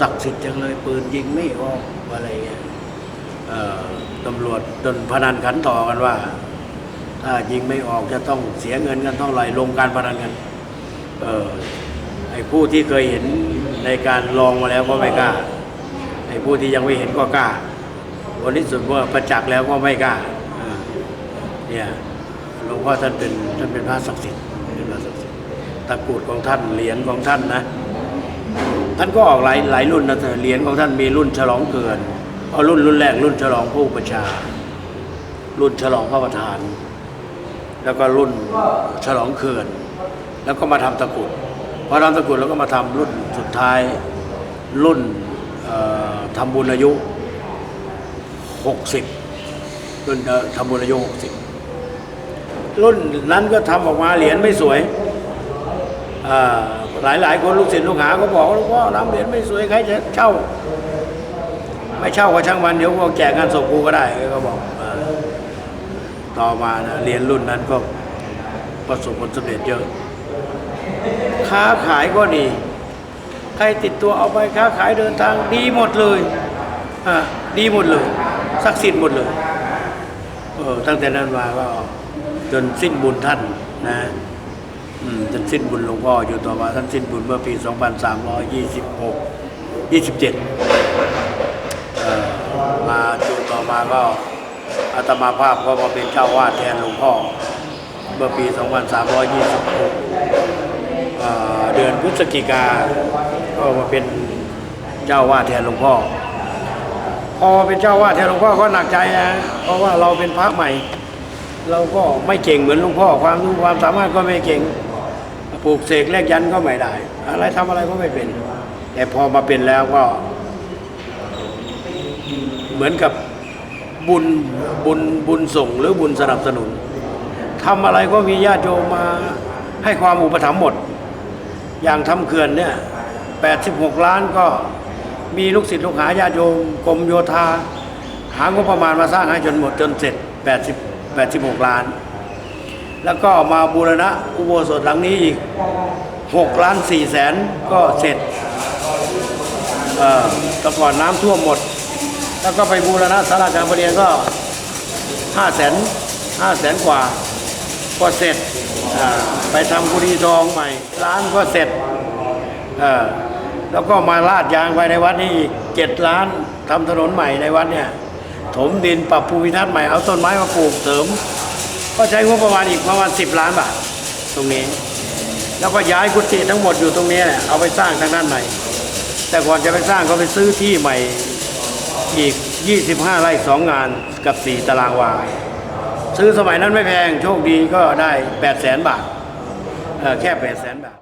ศักดิ์สิทธิ์จังเลยปืนยิงไม่ออกอะไรเงี้ยตำรวจจนพนันขันต่อกันว่า ถ้ายิงไม่ออกจะต้องเสียเงินกันเท่าไหร่ลงการพนันกันเออไอ้ผู้ที่เคยเห็นในการลองมาแล้วก็ไม่กล้าไอ้ผู้ที่ยังไม่เห็นก็กล้าวันนี้สุดว่าประจักษ์แล้วก็ไม่กล้าเนี่ยหลวงพ่อท่านเป็นท่านเป็นพระศักดิ์สิทธิ์เป็นพระศักดิ์สิทธิ์ตะกรุดของท่านเหรียญของท่านนะ ท่านก็ออกหลายหลายรุ่นนะแต่เหรียญของท่านมีรุ่นฉลองเกินเอารุ่นรุ่นแรกรุ่นฉลองผู้อุประชา รุ่นฉลองพระประธาน แล้วก็รุ่นฉลองเขื่อนแล้วก็มาทำตะกุดพอทำตะกุดแล้วก็มาทำรุ่นสุดท้ายรุ่นเอ่อทำบุญอายุ 60 รุ่นทำบุญอายุ 60 รุ่นนั้นก็ทำออกมาเหรียญไม่สวยอ่า หลายหลายๆคนลูกศิษย์ลูกหาก็บอกว่าหลวงพ่อทำเหรียญไม่สวยใครจะเช่า ไม่เช่าก็ช่างมันเดี๋ยวพวกแจกงานศพกูก็ได้ก็บอกต่อมานะเหรียญรุ่นนั้นก็ประสบผลสำเร็จเยอะ ค้าขายก็ดี ใครติดตัวเอาไปค้าขายเดินทางดีหมดเลยอะดีหมดเลยศักดิ์สิทธิ์หมดเลยเออตั้งแต่นั้นมาก็จนสิ้นบุญท่านนะ อืมจนสิ้นบุญหลวงพ่ออยู่ต่อมาท่านสิ้นบุญเมื่อปี 2326 27เอ่อมาจูต่อมาก็อาตมาภาพก็มาเป็นเจ้าวาดแทนหลวงพ่อ เมื่อปี 2326เเดือนพฤศจิกา ก็มาเป็นเจ้าวาดแทนหลวงพ่อ พอเป็นเจ้าวาดแทนหลวงพ่อก็หนักใจนะ เพราะว่าเราเป็นพระใหม่ เราก็ไม่เก่งเหมือนหลวงพ่อความรู้ความสามารถก็ไม่เก่ง ปลูกเสกเลขยันก็ไม่ได้ อะไรทำอะไรก็ไม่เป็น แต่พอมาเป็นแล้วก็ เหมือนกับบุญบุญบุญส่งหรือบุญสนับสนุนทำอะไรก็มีญาติโยมมาให้ความอุปถัมภ์หมด อย่างทำเขื่อนเนี่ย86ล้านก็มีลูกศิษย์ลูกหาญาติโยมกรมโยธา หางบประมาณมาสร้างให้จนหมดจนเสร็จ80 86ล้าน แล้วก็มาบูรณะอุโบสถหลังนี้อีก6ล้าน4แสนก็เสร็จแต่ก่อนน้ำท่วมหมด แล้วก็ไปบูรณะสาราการประเรียนก็ห้าแสนห้าแสนกว่าก็เสร็จไปทำกุฏิทองใหม่ ร้านก็เสร็จแล้วก็มาลาดยางไปในวัดนี้อีกเจ็ดล้านทำถนนใหม่ในวัดเนี่ย ถมดินปรับภูมิทัศน์ใหม่เอาต้นไม้มาปลูกเสริม ก็ใช้งบประมาณอีกประมาณสิบล้านบาทตรงนี้ แล้วก็ย้ายกุฏิทั้งหมดอยู่ตรงนี้เนี่ยเอาไปสร้างทางด้านในแต่ก่อนจะไปสร้างก็ไปซื้อที่ใหม่อีก 25 ไร่สองงานกับ 4 ตารางวา ซื้อสมัยนั้นไม่แพงโชคดีก็ได้ 8 0 0แสนบาทแค่ 8 0 0แสนบาท